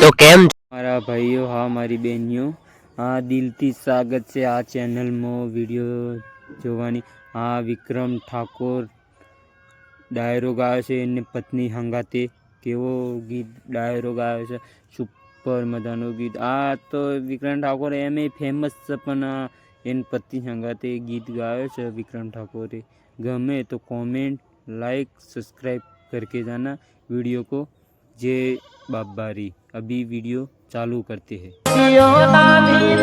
તો કેમ મારા ભાઈઓ, હા, મારી બહેનીઓ, હા, દિલથી સ્વાગત છે આ ચેનલમાં વીડિયો જોવાની. હા, વિક્રમ ઠાકોર ડાયરો ગાયો છે, એને પત્ની હંગાતે. કેવો ગીત ડાયરો ગાયો છે? સુપર મજાનું ગીત આ તો વિક્રમ ઠાકોર એમ ફેમસ છે પણ આ એની પત્ની હંગાતે ગીત ગાયો છે વિક્રમ ઠાકોરે ગમે તો कमेंट लाइक सब्सक्राइब करके जाना वीडियो को जय बाबारी अभी वीडियो चालू करते हैं નદીઓના નીરમાં